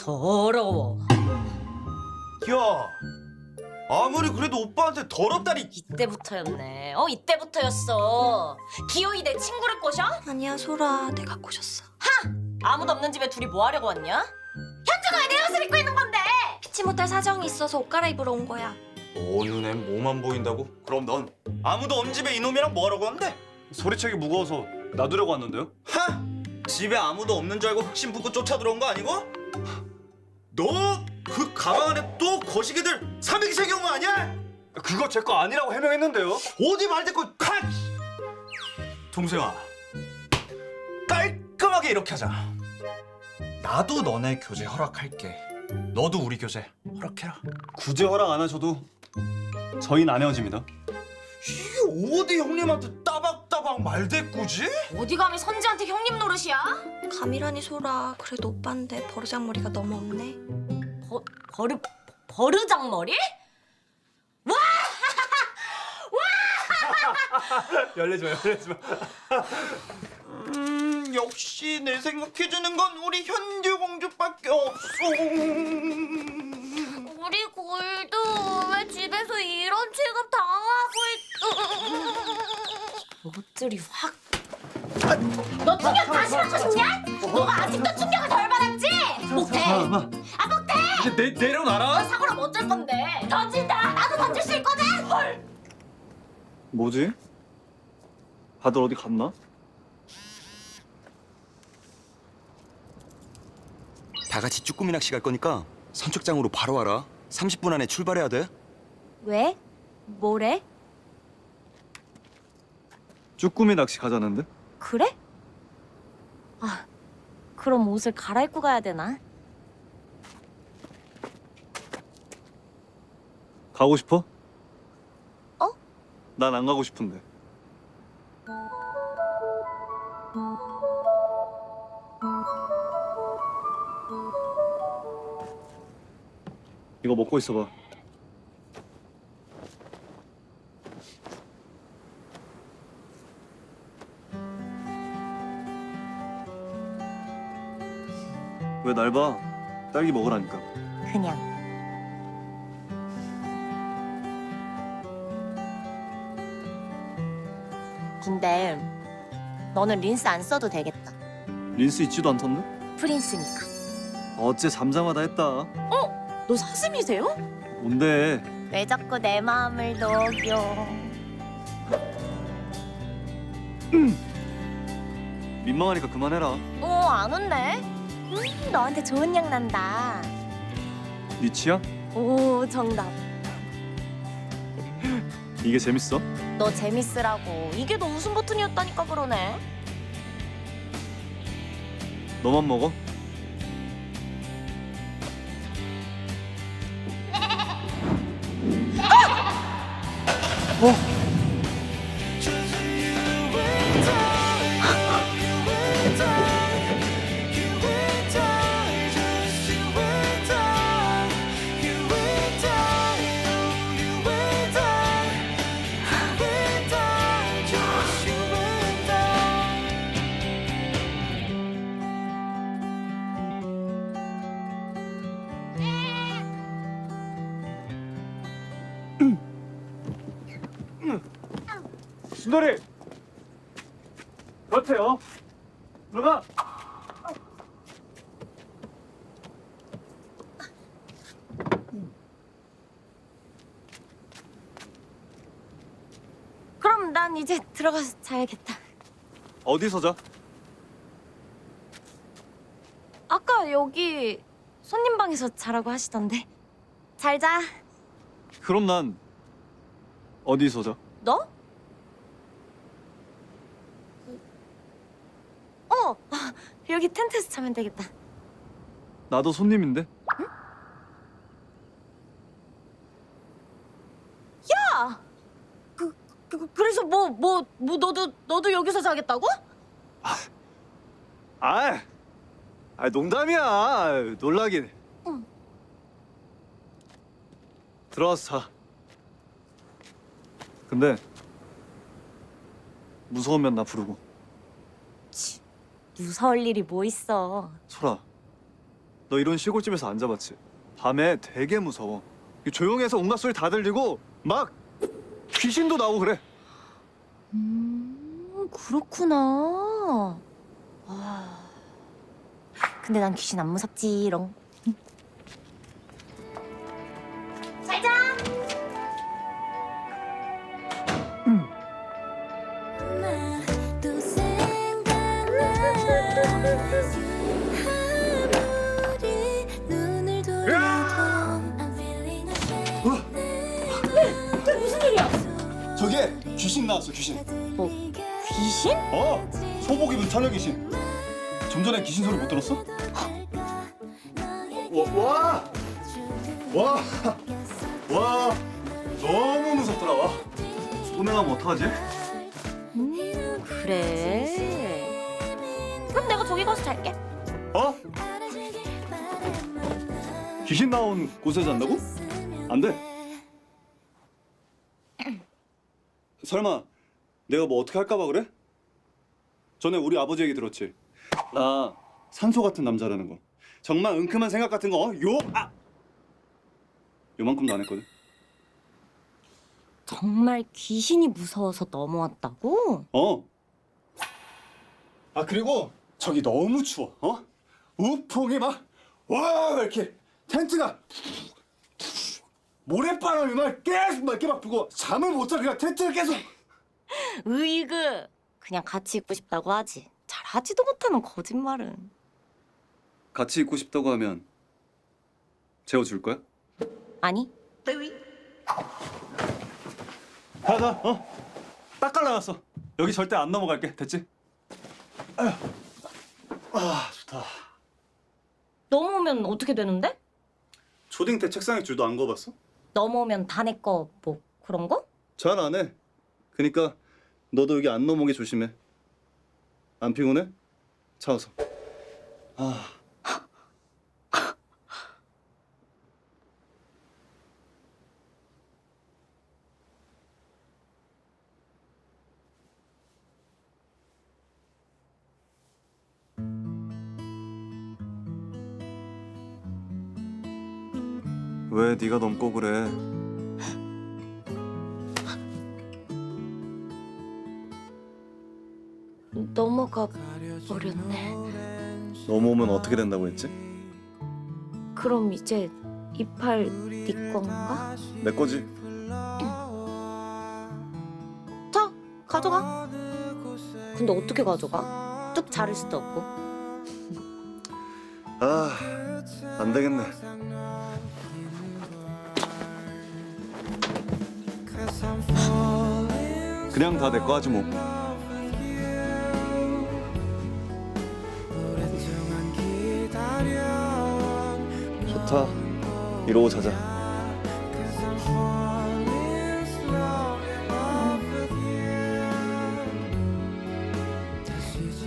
더러워. 야, 아무리 그래도 오빠한테 더럽다니. 이때부터였네. 어 이때부터였어. 기어이 내 친구를 꼬셔? 아니야 소라 내가 꼬셨어 아무도 없는 집에 둘이 뭐 하려고 왔냐? 현주가 왜 내 옷을 입고 있는 건데? 피치 못할 사정이 있어서 옷 갈아입으러 온 거야 너 눈엔 뭐만 보인다고? 그럼 넌 아무도 없는 집에 이놈이랑 뭐하라고 한대? 소리책이 무거워서 놔두려고 왔는데요? 하! 집에 아무도 없는 줄 알고 흑심 붙고 쫓아 들어온 거 아니고? 너 그 가방 안에 또 거시기들 삼행시 경우 아니야? 그거 제 거 아니라고 해명했는데요? 어디 말대꾸 칵! 동생아 깔끔하게 이렇게 하자 나도 너네 교제 허락할게 너도 우리 교제 허락해라 구제 허락 안 하셔도 저희는 안 헤어집니다. 이게 어디 형님한테 따박따박 말대꾸지? 어디 감히 선지한테 형님 노릇이야? 감이라니 소라 그래도 오빠인데 버르장머리가 너무 없네 버, 버르 버르장머리? 열내지 마, 열내지 마. 음 역시 내 생각해주는 건 우리 현주 공주밖에 없어 우리 골드 왜 집에서 이런 취급 당하고 옷들이 확. 너 충격 다시 받고 싶냐? 너가 아직도 충격을 덜 받았지? 못해. 엄마, 아 못해. 이제 내, 내려놔라. 사고라면 어쩔 건데? 던진다. 나도 던질 수 있거든. 헐. 뭐지? 다들 어디 갔나? 다 같이 쭈꾸미 낚시 갈 거니까 선착장으로 바로 와라. 30분 안에 출발해야 돼. 왜? 뭐래? 쭈꾸미 낚시 가자는데? 그래? 아, 그럼 옷을 갈아입고 가야 되나? 가고 싶어? 어? 난 안 가고 싶은데. 이거 먹고 있어봐. 봐? 딸기 먹으라니까. 그냥. 근데 너는 린스 안 써도 되겠다. 린스 있지도 않던데? 프린스니까. 어째 잠잠하다 했다. 너 사슴이세요? 뭔데? 왜 자꾸 내 마음을 녹여? 민망하니까 그만해라. 어, 안 웃네. 음, 너한테 좋은 향 난다. 네 취향? 오, 정답. 이게 재밌어? 너 재밌으라고. 이게 너 웃음 버튼이었다니까 그러네. 너만 먹어? 순돌이! 그렇대요. 들어가! 그럼 난 이제 들어가서 자야겠다. 어디서 자? 아까 여기 손님 방에서 자라고 하시던데. 잘 자. 그럼 난 어디서 자? 너? 어, 여기 텐트에서 자면 되겠다. 나도 손님인데? 야, 그, 그 그래서 뭐 뭐 뭐 너도 너도 여기서 자겠다고? 아, 아 농담이야. 놀라긴. 응. 들어와서 자. 근데 무서우면 나 부르고. 무서울 일이 뭐 있어? 소라, 너 이런 시골집에서 안 잡았지? 밤에 되게 무서워. 조용해서 온갖 소리 다 들리고 막 귀신도 나오고 그래. 음, 그렇구나. 아. 근데 난 귀신 안 무섭지롱. 무슨 일이야? 저기에 귀신 나왔어 귀신. 뭐 귀신? 어 소복 입은 처녀 귀신. 좀 전에 귀신 소리 못 들었어? 와, 와, 와, 와, 너무 무섭더라. 와. 오늘하면 어떡하지? 음, 그래. 그럼 내가 저기 가서 잘게. 어? 귀신 나온 곳에 잔다고? 안 돼. 설마 내가 뭐 어떻게 할까봐 그래? 전에 우리 아버지 얘기 들었지? 나 산소 같은 남자라는 거. 정말 은큼한 생각 같은 거, 어? 요, 아! 요만큼도 안 했거든. 정말 귀신이 무서워서 넘어왔다고? 어. 아 그리고 저기 너무 추워. 어? 우풍이 막 와 이렇게 텐트가 모래바람이 막 계속 막 이렇게 막 불고 잠을 못 자. 그냥 텐트를 계속. 으이그. 그냥 같이 있고 싶다고 하지. 잘하지도 못하는 거짓말은. 같이 있고 싶다고 하면 재워줄 거야? 아니, 가자. 어? 딱 갈라놨어. 여기 절대 안 넘어갈게. 됐지? 아휴. 아 좋다. 넘어오면 어떻게 되는데? 초딩 때 책상에 줄도 안 거봤어? 넘어오면 다 내 거 뭐 그런 거? 잘 안 해. 그니까 너도 여기 안 넘어오게 조심해. 안 피곤해? 차워서. 아. 왜 네가 넘고 그래? 넘어가 버렸네. 넘어오면 어떻게 된다고 했지? 그럼 이제 이팔 네 건가? 내 거지. 자, 가져가. 근데 어떻게 가져가? 뚝 자를 수도 없고. 아, 안 되겠네. 그냥 다 내 거 하지 뭐. 좋다. 이러고 자자.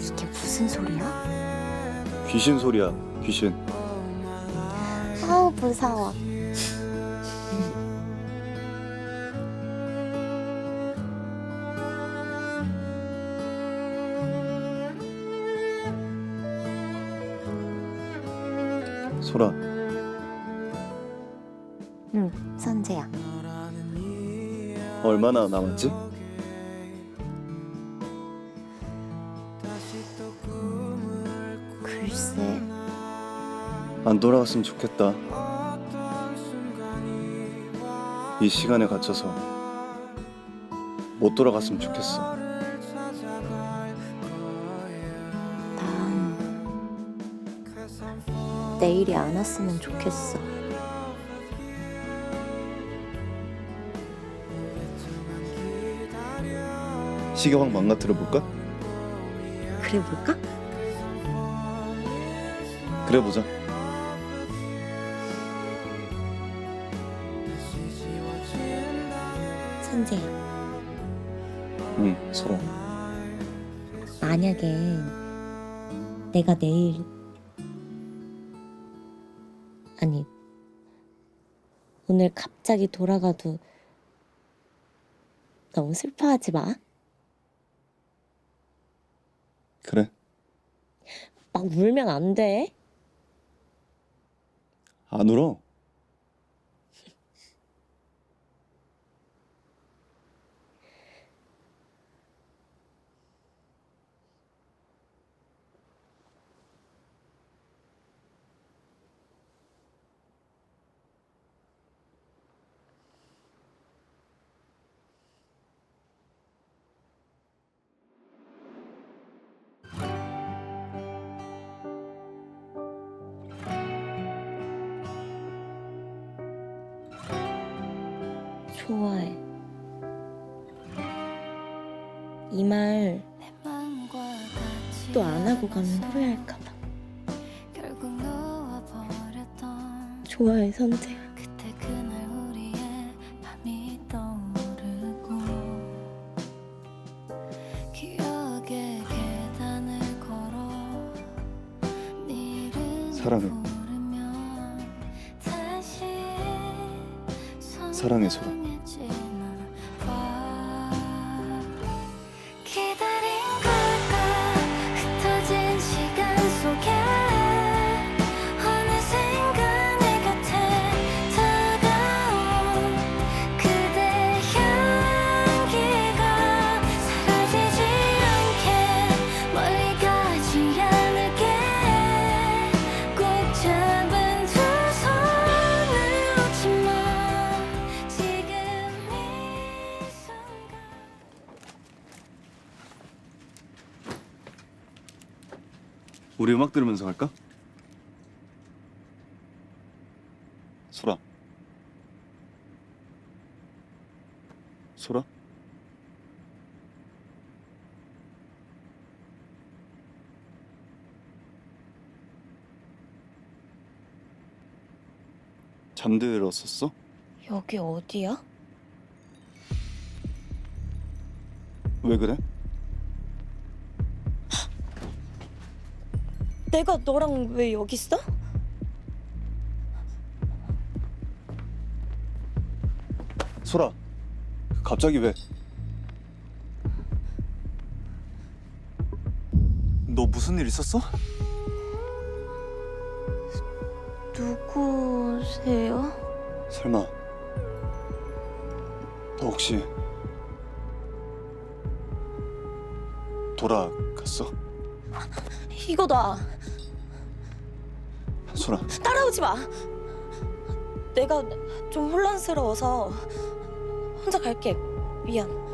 이게 무슨 소리야? 귀신 소리야, 귀신. 아우 무서워. 얼마나 남았지? 글쎄, 안 돌아갔으면 좋겠다. 이 시간에 갇혀서 못 돌아갔으면 좋겠어. 난 내일이 안 왔으면 좋겠어. 시계 확 망가뜨려 볼까? 그래 볼까? 그래 보자. 선재야, 응, 소라. 만약에 내가 내일 아니 오늘 갑자기 돌아가도 너무 슬퍼하지 마. 그래. 막 울면 안 돼. 안 울어. 좋아해. 이 말 또 안 하고 가면 후회할까봐. 좋아해, 선재야. 우리 음악 들으면서 갈까? 소라. 소라? 잠들었었어? 여기 어디야? 왜 그래? 내가 너랑 왜 여기 있어? 소라. 갑자기 왜? 너 무슨 일 있었어? 누구세요? 설마 너 혹시 돌아갔어? 이거 놔. 소라 따라오지 마. 내가 좀 혼란스러워서 혼자 갈게. 미안.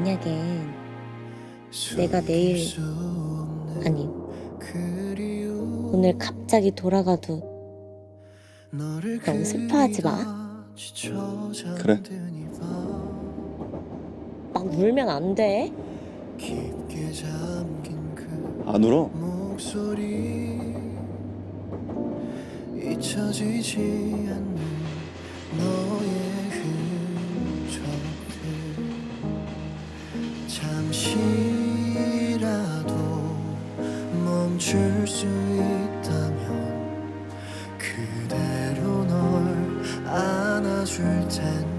만약에 내가 내일 아니 오늘 갑자기 돌아가도 너무 슬퍼하지 마. 그래 막 울면 안 돼. 안 울어? 잊혀지지 않는 너의 잠시라도 멈출 수 있다면 그대로 널 안아줄 텐데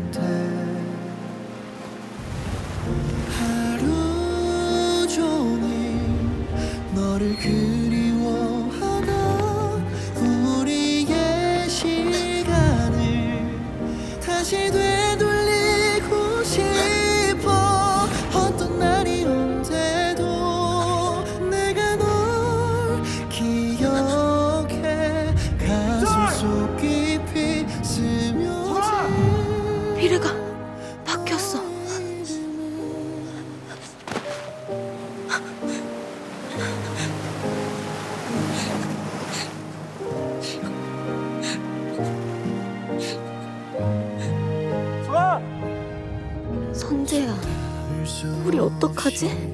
で。